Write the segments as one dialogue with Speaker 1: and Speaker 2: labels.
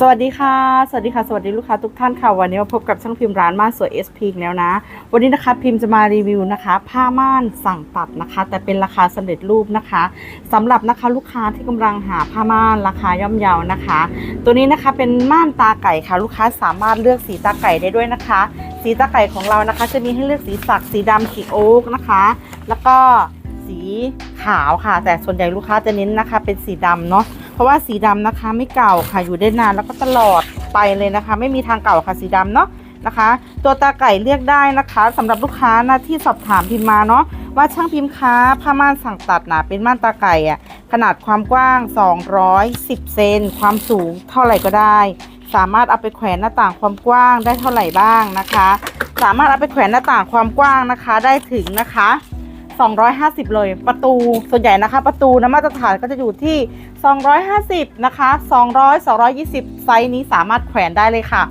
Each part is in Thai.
Speaker 1: สวัสดีค่ะ สวัสดีค่ะ สวัสดีลูกค้าทุกท่านค่ะ วันนี้มาพบกับช่างพิมพ์ร้านม่านสวย SP อีกแล้วนะ วันนี้นะคะพิมพ์จะมารีวิวนะคะ ผ้าม่านสั่งตัดนะคะ แต่เป็นราคาสำเร็จรูปนะคะสำหรับนะคะลูกค้าที่กำลังหาผ้าม่านราคาย่อมเยานะคะ ตัวนี้นะคะเป็นม่านตาไก่ค่ะ ลูกค้าสามารถเลือกสีตาไก่ได้ด้วยนะคะ สีตาไก่ของเรานะคะ จะมีให้เลือกสีสักสีดำขีโอ๊กนะคะ แล้วก็สีขาวค่ะ แต่ส่วนใหญ่ลูกค้าจะเน้นนะคะ เป็นสีดำเนาะ เพราะว่าสีดำนะคะไม่เก่าค่ะอยู่ได้นานแล้วก็ตลอดไปเลยนะคะ ไม่มีทางเก่าค่ะสีดำเนาะนะคะ ตัวตาไก่เรียกได้นะคะสำหรับลูกค้านะที่สอบถามพิมพ์มาเนาะว่าช่างพิมพ์ค้าผ้าม่านสั่งตัดนะเป็นม่านตาไก่อะขนาดความกว้าง 210 เซนความสูงเท่าไหร่ก็ได้ สามารถเอาไปแขวนหน้าต่างความกว้างได้เท่าไหร่บ้างนะคะ สามารถเอาไปแขวนหน้าต่างความกว้างนะคะได้ถึงนะคะ 250 เลย ประตูส่วนใหญ่นะคะ ประตูนะมาตรฐานก็จะอยู่ที่ 250 นะคะ 200 220 ไซส์นี้สามารถแขวนได้เลยค่ะ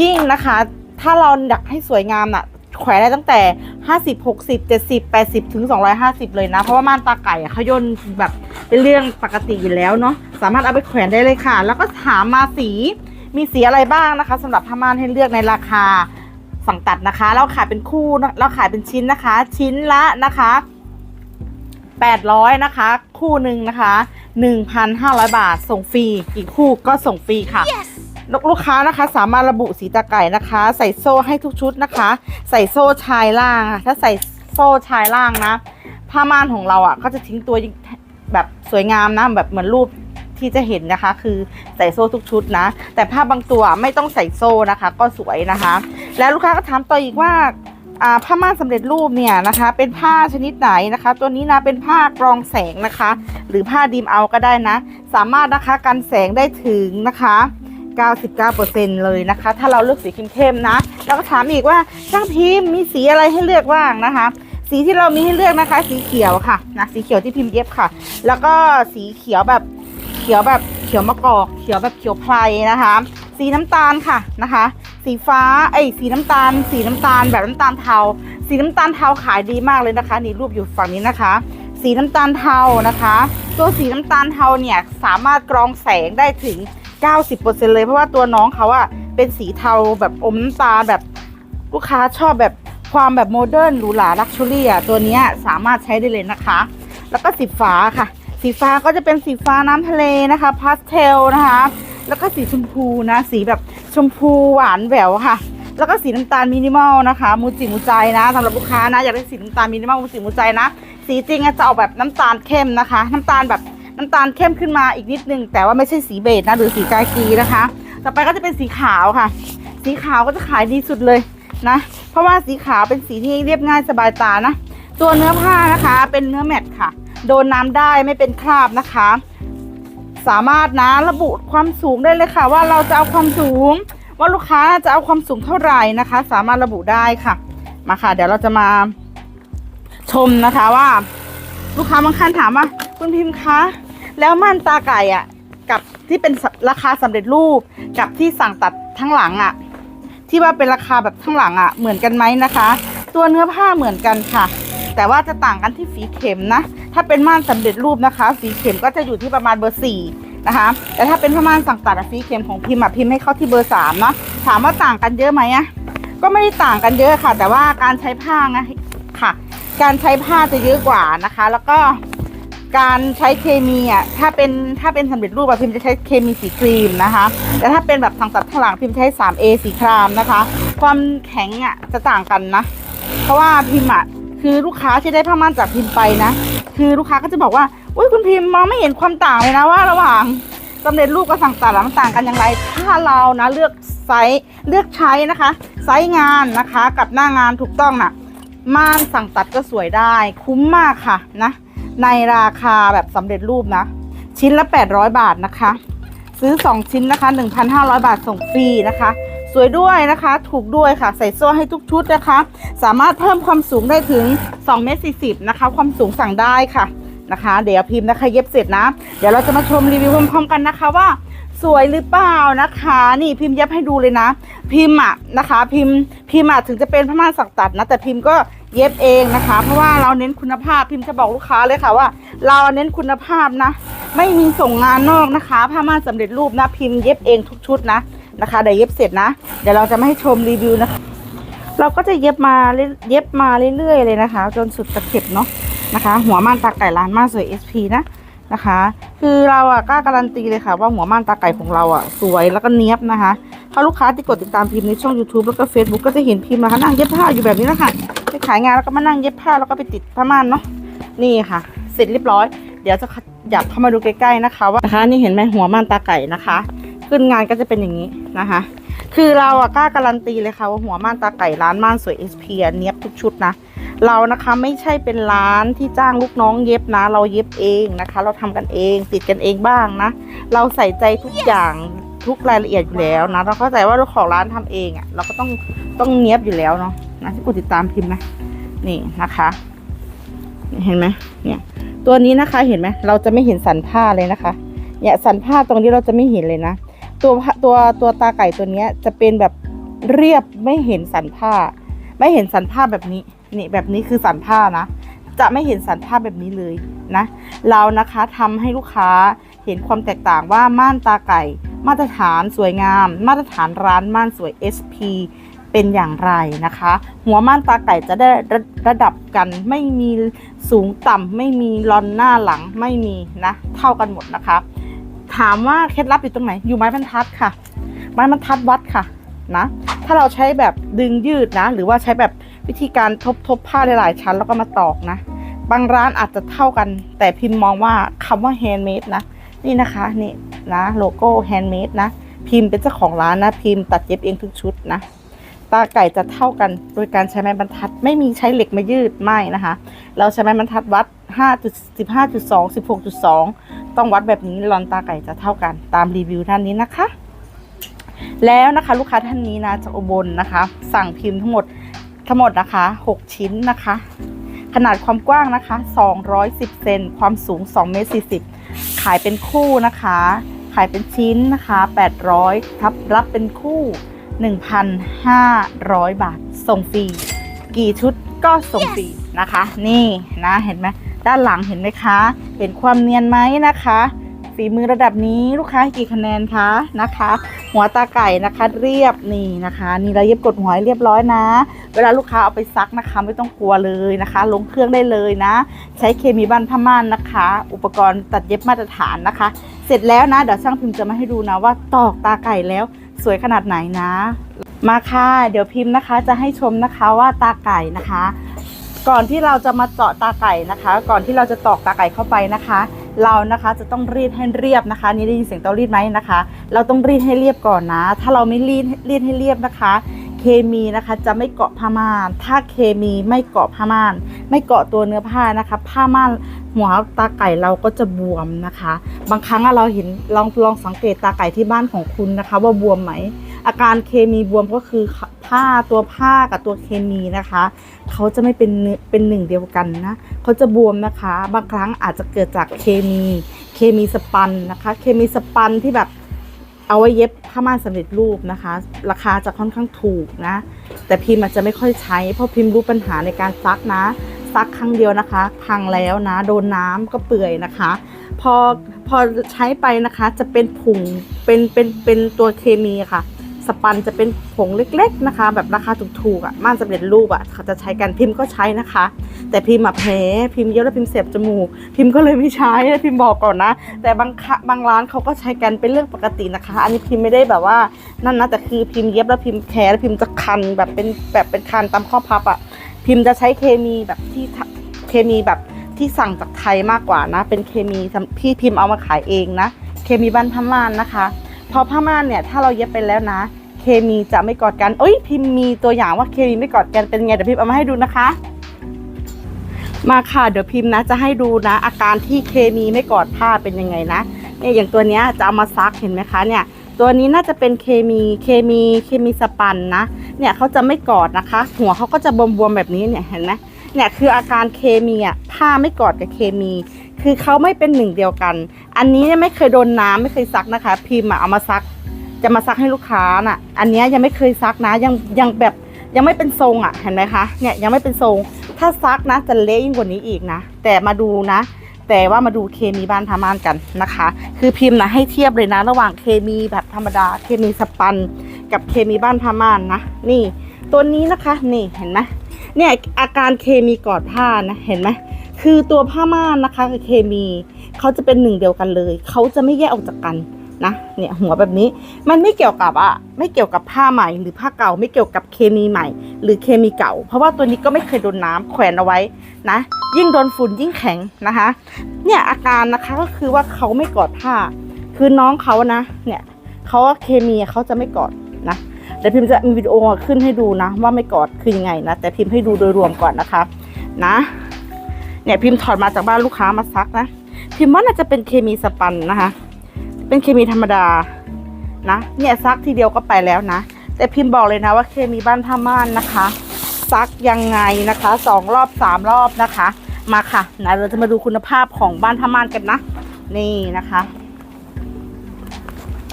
Speaker 1: ยิ่งนะคะ ถ้าเราอยากให้สวยงามน่ะแขวนได้ตั้งแต่ 50 60 70 80 ถึง 250 เลยนะ เพราะว่าม่านตาไก่เขาย่นแบบเป็นเรื่องปกติอยู่แล้วเนาะสามารถเอาไปแขวนได้เลยค่ะ แล้วก็ถามมาสีมีสีอะไรบ้างนะคะสำหรับผ้าม่านให้เลือกในราคา สั่งตัดนะคะ เราขายเป็นคู่นะเราขายเป็นชิ้นนะคะ ชิ้นละนะคะ800นะคะ คู่หนึ่งนะคะ 1,500 บาท ส่งฟรีกี่คู่ก็ส่งฟรีค่ะลูกลูกค้านะคะสามารถระบุสีตาไก่นะคะ ใส่โซ่ให้ทุกชุดนะคะ ใส่โซ่ชายล่างค่ะถ้าใส่โซ่ชายล่างนะ ผ้าม่านของเราอะก็จะทิ้งตัวแบบสวยงามนะแบบเหมือนรูป ที่จะเห็นนะคะ คือใส่โซ่ทุกชุดนะ แต่ผ้าบางตัวไม่ต้องใส่โซ่นะคะ ก็สวยนะคะ แล้วลูกค้าก็ถามต่ออีกว่าผ้าม่านสำเร็จรูปเนี่ยนะคะ เป็นผ้าชนิดไหนนะคะ ตัวนี้นะเป็นผ้ากรองแสงนะคะ หรือผ้าดีมเอาก็ได้นะ สามารถนะคะกันแสงได้ถึงนะคะ99%เลยนะคะ ถ้าเราเลือกสีเข้มๆนะ แล้วก็ถามอีกว่าช่างพิมพ์มีสีอะไรให้เลือกบ้างนะคะ สีที่เรามีให้เลือกนะคะ สีเขียวค่ะนะสีเขียวที่พิมพ์เย็บค่ะ แล้วก็สีเขียวแบบ เขียวแบบเขียวมะกอก เขียวแบบเขียวไพรนะคะ สีน้ำตาลค่ะนะคะ สีฟ้าไอ้สีน้ำตาล สีน้ำตาลแบบน้ำตาลเทา สีน้ำตาลเทาขายดีมากเลยนะคะ นี่รูปอยู่ฝั่งนี้นะคะ สีน้ำตาลเทานะคะ ตัวสีน้ำตาลเทาเนี่ยสามารถกรองแสงได้ถึง 90%เลยเพราะว่าตัวน้องเขาอะเป็นสีเทาแบบอมน้ำตาลแบบลูกค้าชอบแบบความแบบโมเดิร์นหรูหราลักชัวรี่อะตัวนี้สามารถใช้ได้เลยนะคะ แล้วก็สีฟ้าค่ะ สีฟ้าก็จะเป็นสีฟ้าน้ำทะเลนะคะพาสเทลนะคะ แล้วก็สีชมพูนะ สีแบบชมพูหวานแหววค่ะ แล้วก็สีน้ำตาลมินิมอลนะคะมูจิมูใจนะสำหรับลูกค้านะอยากได้สีน้ำตาลมินิมอลมูจิมูใจนะ สีจริงจะออกแบบน้ำตาลเข้มนะคะ น้ำตาลแบบน้ำตาลเข้มขึ้นมาอีกนิดนึง แต่ว่าไม่ใช่สีเบจนะหรือสีกากีนะคะ ต่อไปก็จะเป็นสีขาวค่ะ สีขาวก็จะขายดีสุดเลยนะ เพราะว่าสีขาวเป็นสีที่เรียบง่ายสบายตานะ ตัวเนื้อผ้านะคะเป็นเนื้อแมตต์ค่ะ โดนน้ำได้ไม่เป็นคราบนะคะ สามารถนะระบุความสูงได้เลยค่ะ ว่าเราจะเอาความสูง ว่าลูกค้าจะเอาความสูงเท่าไหร่นะคะ สามารถระบุได้ค่ะ มาค่ะ เดี๋ยวเราจะมาชมนะคะว่า ลูกค้าบางท่านถามว่าคุณพิมพ์คะแล้วม่านตาไก่อะกับที่เป็นราคาสำเร็จรูปกับที่สั่งตัดทั้งหลังอะที่ว่าเป็นราคาแบบทั้งหลังอะเหมือนกันไหมนะคะ ตัวเนื้อผ้าเหมือนกันค่ะ แต่ว่าจะต่างกันที่ฝีเข็มนะ ถ้าเป็นม่านสำเร็จรูปนะคะ ฝีเข็มก็จะอยู่ที่ประมาณเบอร์สี่นะคะ แต่ถ้าเป็นผ้าม่านสั่งตัดฝีเข็มของพิมพ์อะพิมพ์ให้เข้าที่เบอร์สามนะถามว่าต่างกันเยอะไหมอะก็ไม่ได้ต่างกันเยอะค่ะ แต่ว่าการใช้ผ้านะค่ะ การใช้ผ้าจะเยอะกว่านะคะ แล้วก็การใช้เคมีอะถ้าเป็นถ้าเป็นสำเร็จรูปอะพิมพ์จะใช้เคมีสีครีมนะคะ แต่ถ้าเป็นแบบสั่งตัดข้างหลังพิมพ์ใช้ 3A สีครามนะคะ ความแข็งอะจะต่างกันนะ เพราะว่าพิมพ์อะ คือลูกค้าที่ได้ผ้าม่านจากพิมพ์ไปนะ คือลูกค้าก็จะบอกว่าอุ้ยคุณพิมพ์มองไม่เห็นความต่างเลยนะว่าระหว่างสำเร็จรูปกับสั่งตัดอะมันต่างกันอย่างไร ถ้าเรานะเลือกไซส์เลือกใช้นะคะ ไซส์งานนะคะกับหน้างานถูกต้องน่ะม่านสั่งตัดก็สวยได้ คุ้มมากค่ะนะในราคาแบบสำเร็จรูปนะ ชิ้นละ 800 บาทนะคะ ซื้อ 2 ชิ้นนะคะ 1,500 บาทส่งฟรีนะคะ สวยด้วยนะคะ ถูกด้วยค่ะ ใส่โซ่ให้ทุกชุดนะคะ สามารถเพิ่มความสูงได้ถึง2เมตร40นะคะ ความสูงสั่งได้ค่ะนะคะ เดี๋ยวพิมพ์นะคะ เย็บเสร็จนะ เดี๋ยวเราจะมาชมรีวิวพร้อมๆกันนะคะว่าสวยหรือเปล่านะคะ นี่พิมพ์เย็บให้ดูเลยนะ พิมพ์อะนะคะ พิมพ์พิมพ์อะถึงจะเป็นผ้าม่านสักตัดนะแต่พิมพ์ก็เย็บเองนะคะ เพราะว่าเราเน้นคุณภาพพิมพ์จะบอกลูกค้าเลยค่ะว่า เราเน้นคุณภาพนะ ไม่มีส่งงานนอกนะคะ ผ้าม่านสำเร็จรูปนะ พิมพ์เย็บเองทุกชุดนะ นะคะเดี๋ยวเย็บเสร็จนะ เดี๋ยวเราจะไม่ให้ชมรีวิวนะคะ เราก็จะเย็บมาเยเย็บมาเรื่อยๆเลยนะคะ จนสุดตะเข็บเนาะนะคะ หัวม่านตาไก่ร้านม่านสวย SP นะนะคะ คือเราอะกล้าการันตีเลยค่ะ ว่าหัวม่านตาไก่ของเราอะสวยแล้วก็เนี้ยบนะคะถ้าลูกค้าที่กดติดตามพิมพ์ในช่อง YouTube แล้วก็ Facebook ก็จะเห็นพิมพ์นะคะนั่งเย็บผ้าอยู่แบบนี้นะคะไปขายงานแล้วก็มานั่งเย็บผ้าแล้วก็ไปติดผ้าม่านเนาะนี่ค่ะ เสร็จเรียบร้อย เดี๋ยวจะขยับเข้ามาดูใกล้ๆนะคะว่านะคะนี่เห็นไหมหัวม่านตาไก่นะคะ ขึ้นงานก็จะเป็นอย่างนี้นะคะ คือเราอะกล้าการันตีเลยค่ะว่าหัวม่านตาไก่ร้านม่านสวย SP อะเนี้ยบทุกชุดนะเรานะคะไม่ใช่เป็นร้านที่จ้างลูกน้องเย็บนะ เราเย็บเองนะคะ เราทำกันเองติดกันเองบ้างนะ เราใส่ใจทุกอย่างทุกรายละเอียดอยู่แล้วนะ เราเข้าใจว่าเราของร้านทำเองอะเราก็ต้องต้องเนี้ยบอยู่แล้วเนาะนะที่กดติดตามพิมพ์นะนี่นะคะเห็นไหมเนี่ยตัวนี้นะคะเห็นไหมเราจะไม่เห็นสันผ้าเลยนะคะเนี่ยสันผ้าตรงนี้เราจะไม่เห็นเลยนะ ตัวตัวตัวตาไก่ตัวเนี้ยจะเป็นแบบเรียบไม่เห็นสันผ้า ไม่เห็นสันผ้าแบบนี้นี่แบบนี้คือสันผ้านะ จะไม่เห็นสันผ้าแบบนี้เลยนะ เรานะคะทำให้ลูกค้าเห็นความแตกต่างว่าม่านตาไก่ มาตรฐานสวยงาม มาตรฐานร้านม่านสวย SP เป็นอย่างไรนะคะ หัวม่านตาไก่จะได้ระระดับกันไม่มีสูงต่ำไม่มีรอนหน้าหลังไม่มีนะ เท่ากันหมดนะคะ ถามว่าเคล็ดลับอยู่ตรงไหน อยู่ไม้บรรทัดค่ะ ไม้บรรทัดวัดค่ะนะ ถ้าเราใช้แบบดึงยืดนะ หรือว่าใช้แบบวิธีการทบทบผ้าหลายๆชั้นแล้วก็มาตอกนะ บางร้านอาจจะเท่ากัน แต่พิมพ์มองว่าคำว่า handmade นะ นี่นะคะนี่นะโลโก้ handmade นะ พิมพ์เป็นเจ้าของร้านนะ พิมพ์ตัดเย็บเองทุกชุดนะ ตาไก่จะเท่ากัน โดยการใช้ไม้บรรทัด ไม่มีใช้เหล็กมายืดไม่นะคะ เราใช้ไม้บรรทัดวัด5.15.2 16.2 ต้องวัดแบบนี้ลอนตาไก่จะเท่ากันตามรีวิวท่านนี้นะคะ แล้วนะคะลูกค้าท่านนี้นะจากอุบลนะคะ สั่งพิมพ์ทั้งหมดทั้งหมดนะคะ 6 ชิ้นนะคะ ขนาดความกว้างนะคะ 210 เซนความสูง2เมตร40 ขายเป็นคู่นะคะ ขายเป็นชิ้นนะคะ 800ทับรับเป็นคู่ 1,500 บาทส่งฟรีกี่ชุดก็ส่งฟรีนะคะ นี่นะเห็นไหม ด้านหลังเห็นไหมคะ เห็นความเนียนไหมนะคะ ฝีมือระดับนี้ลูกค้าให้กี่คะแนนคะนะคะ หัวตาไก่นะคะเรียบนี่นะคะ นี่เราเย็บกดหัวให้เรียบร้อยนะ เวลาลูกค้าเอาไปซักนะคะ ไม่ต้องกลัวเลยนะคะ ลงเครื่องได้เลยนะ ใช้เคมีบ้านผ้าม่านนะคะ อุปกรณ์ตัดเย็บมาตรฐานนะคะ เสร็จแล้วนะเดี๋ยวช่างพิมพ์จะมาให้ดูนะว่าตอกตาไก่แล้วสวยขนาดไหนนะ มาค่ะ เดี๋ยวพิมพ์นะคะ จะให้ชมนะคะว่าตาไก่นะคะ ก่อนที่เราจะมาเจาะตาไก่นะคะ ก่อนที่เราจะตอกตาไก่เข้าไปนะคะ เรานะคะจะต้องรีดให้เรียบนะคะ นี่ได้ยินเสียงเตารีดไหมนะคะ เราต้องรีดให้เรียบก่อนนะ ถ้าเราไม่รีดรีดให้เรียบนะคะ เคมีนะคะจะไม่เกาะผ้าม่าน ถ้าเคมีไม่เกาะผ้าม่าน ไม่เกาะตัวเนื้อผ้านะคะ ผ้าม่านหัวตาไก่เราก็จะบวมนะคะ บางครั้งเราเห็นลองลองสังเกตตาไก่ที่บ้านของคุณนะคะ ว่าบวมไหม อาการเคมีบวมก็คือผ้าตัวผ้ากับตัวเคมีนะคะเขาจะไม่เป็นเนื้อเป็นหนึ่งเดียวกันนะเขาจะบวมนะคะ บางครั้งอาจจะเกิดจากเคมีเคมีสปันนะคะ เคมีสปันที่แบบเอาไว้เย็บผ้าม่านสำเร็จรูปนะคะ ราคาจะค่อนข้างถูกนะ แต่พิมพ์อาจจะไม่ค่อยใช้ เพราะพิมพ์รู้ปัญหาในการซักนะซักครั้งเดียวนะคะ พังแล้วนะ โดนน้ำก็เปื่อยนะคะ พอพอใช้ไปนะคะจะเป็นผงเป็นเป็นเป็นตัวเคมีค่ะ สปันจะเป็นผงเล็ก ๆนะคะ แบบราคาถูกๆอะม่านสำเร็จรูปอะเขาจะใช้กันพิมพ์ก็ใช้นะคะ แต่พิมพ์อะแพ้พิมพ์เยอะแล้วพิมพ์เสียบจมูกพิมพ์ก็เลยไม่ใช้พิมพ์บอกก่อนนะ แต่บางคะบางร้านเขาก็ใช้กันเป็นเรื่องปกตินะคะ อันนี้พิมพ์ไม่ได้แบบว่านั่นนะแต่คือพิมพ์เย็บแล้วพิมพ์แพ้แล้วพิมพ์จะคันแบบเป็นแบบเป็นคันตามข้อพับอะพิมพ์จะใช้เคมีแบบที่เคมีแบบที่สั่งจากไทยมากกว่านะ เป็นเคมีพี่พิมพ์เอามาขายเองนะ เคมีบ้านพม่านนะคะ พอผ้าม่านเนี่ยถ้าเราเย็บไปแล้วนะ เคมีจะไม่กอดกันเอ้ยพิมพ์มีตัวอย่างว่าเคมีไม่กอดกันเป็นไงเดี๋ยวพิมพ์เอามาให้ดูนะคะ มาค่ะเดี๋ยวพิมพ์นะ จะให้ดูนะ อาการที่เคมีไม่กอดผ้าเป็นยังไงนะเนี่ยอย่างตัวเนี้ยจะเอามาซักเห็นไหมคะเนี่ย ตัวนี้น่าจะเป็นเคมีเคมีเคมีสปันนะเนี่ยเขาจะไม่กอดนะคะ หัวเขาก็จะบวมๆแบบนี้เนี่ยเห็นไหมเนี่ยคืออาการเคมีอะผ้าไม่กอดกับเคมี คือเขาไม่เป็นหนึ่งเดียวกัน อันนี้เนี่ยไม่เคยโดนน้ำไม่เคยซักนะคะ พิมพ์เอามาซัก จะมาซักให้ลูกค้าน่ะ อันนี้ยังไม่เคยซักนะยังยังแบบยังไม่เป็นทรงอะเห็นไหมคะเนี่ยยังไม่เป็นทรง ถ้าซักนะจะเละยิ่งกว่านี้อีกนะ แต่มาดูนะ แต่ว่ามาดูเคมีบ้านพามานกันนะคะ คือพิมพ์นะให้เทียบเลยนะ ระหว่างเคมีแบบธรรมดาเคมีสปัน กับเคมีบ้านพามานนะ นี่ตัวนี้นะคะนี่เห็นไหมเนี่ยอาการเคมีกอดผ้านะเห็นไหมคือตัวผ้าม่านนะคะกับเคมีเขาจะเป็นหนึ่งเดียวกันเลย เขาจะไม่แยกออกจากกัน นะเนี่ยหัวแบบนี้มันไม่เกี่ยวกับอะไม่เกี่ยวกับผ้าใหม่หรือผ้าเก่าไม่เกี่ยวกับเคมีใหม่ หรือเคมีเก่า เพราะว่าตัวนี้ก็ไม่เคยโดนน้ำแขวนเอาไว้นะ ยิ่งโดนฝุ่นยิ่งแข็งนะคะ เนี่ยอาการนะคะก็คือว่าเขาไม่กอดผ้า คือน้องเขานะ เนี่ยเขาว่าเคมีเขาจะไม่กอดนะเดี๋ยวพิมจะมีวิดีโอขึ้นให้ดูนะ ว่าไม่กอดคือยังไงนะแต่พิมพ์ให้ดูโดยรวมก่อนนะคะนะเนี่ยพิมพ์ถอดมาจากบ้านลูกค้ามาซักนะพิมพ์ว่าน่าจะเป็นเคมีสปันนะคะ เป็นเคมีธรรมดานะเนี่ยซักทีเดียวก็ไปแล้วนะ แต่พิมพ์บอกเลยนะว่าเคมีบ้านท่าม่านนะคะ ซักยังไงนะคะสองรอบสามรอบนะคะ มาค่ะนะเราจะมาดูคุณภาพของบ้านท่าม่านกันนะ นี่นะคะ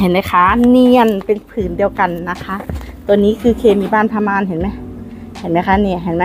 Speaker 1: เห็นไหมคะ เนียนเป็นผืนเดียวกันนะคะ ตัวนี้คือเคมีบ้านพม่านเห็นไหมเห็นไหมคะเนี่ยเห็นไหม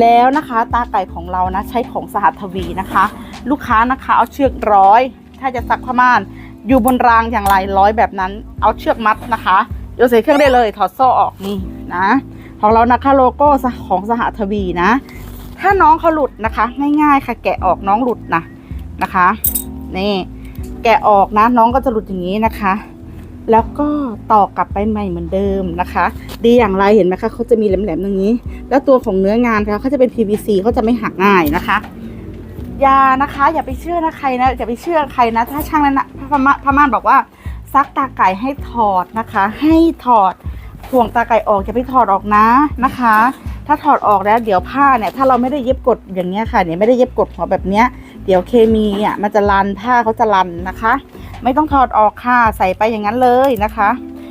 Speaker 1: แล้วนะคะตาไก่ของเรานะใช้ของสหัทวีนะคะ ลูกค้านะคะเอาเชือกร้อย ถ้าจะซักพม่าน อยู่บนรางอย่างไรร้อยแบบนั้น เอาเชือกมัดนะคะโยนใส่เครื่องได้เลยถอดโซ่ออกนี่นะ ของเรานะคะโลโก้ของสหทวีนะ ถ้าน้องเขาหลุดนะคะ ง่ายๆค่ะ แกะออกน้องหลุดนะนะคะ นี่แกะออกนะน้องก็จะหลุดอย่างนี้นะคะ แล้วก็ต่อกลับไปใหม่เหมือนเดิมนะคะ ดีอย่างไรเห็นไหมคะเขาจะมีแหลมๆตรงนี้ แล้วตัวของเนื้องานเขาเขาจะเป็น PVC เขาจะไม่หักง่ายนะคะ ยานะคะ อย่าไปเชื่อนะใครนะอย่าไปเชื่อใครนะ ถ้าช่างนั้นนะพม่าพม่านบอกว่าซักตาไก่ให้ถอดนะคะ ให้ถอดห่วงตาไก่ออกอย่าไปถอดออกนะนะคะ ถ้าถอดออกแล้วเดี๋ยวผ้าเนี่ยถ้าเราไม่ได้เย็บกดอย่างเนี้ยค่ะเนี่ยไม่ได้เย็บกดหัวแบบเนี้ย เดี๋ยวเคมีอะมันจะรันผ้าเขาจะรันนะคะ ไม่ต้องถอดออกค่ะใส่ไปอย่างนั้นเลยนะคะ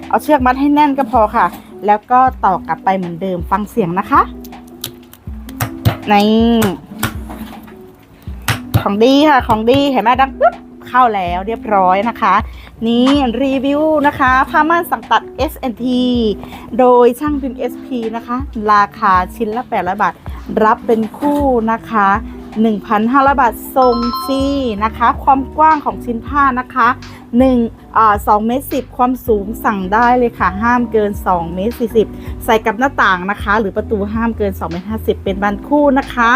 Speaker 1: เอาเชือกมัดให้แน่นก็พอค่ะ แล้วก็ต่อกลับไปเหมือนเดิมฟังเสียงนะคะนี่ ของดีค่ะของดีเห็นไหมดังปุ๊บเข้าแล้วเรียบร้อยนะคะ นี่รีวิวนะคะผ้าม่านสังตัด SNT โดยช่างพิมพ์ SP นะคะ ราคาชิ้นละ 800 บาท รับเป็นคู่นะคะ 1,500 บาท ทรงฟรีนะคะ ความกว้างของชิ้นผ้านะคะ1อ่า2เมตร10 ความสูงสั่งได้เลยค่ะ ห้ามเกิน2เมตร40 ใส่กับหน้าต่างนะคะ หรือประตูห้ามเกิน2เมตร50 เป็นบานคู่นะคะ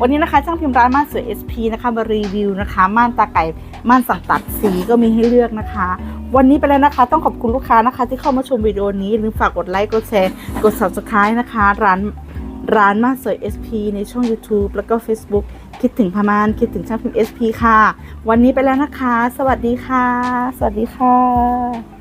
Speaker 1: วันนี้นะคะช่างพิมพ์ร้านม่านสวย SP นะคะมารีวิวนะคะม่านตาไก่ม่านสั่งตัดสีก็มีให้เลือกนะคะ วันนี้ไปแล้วนะคะ ต้องขอบคุณลูกค้านะคะ ที่เข้ามาชมวิดีโอนี้หรือฝากกดไลค์กดแชร์กด subscribe นะคะ ร้านร้านม่านสวย SP ในช่อง YouTube แล้วก็ Facebook คิดถึงพมานคิดถึงช่างพิมพ์ SP ค่ะ วันนี้ไปแล้วนะคะ สวัสดีค่ะ สวัสดีค่ะ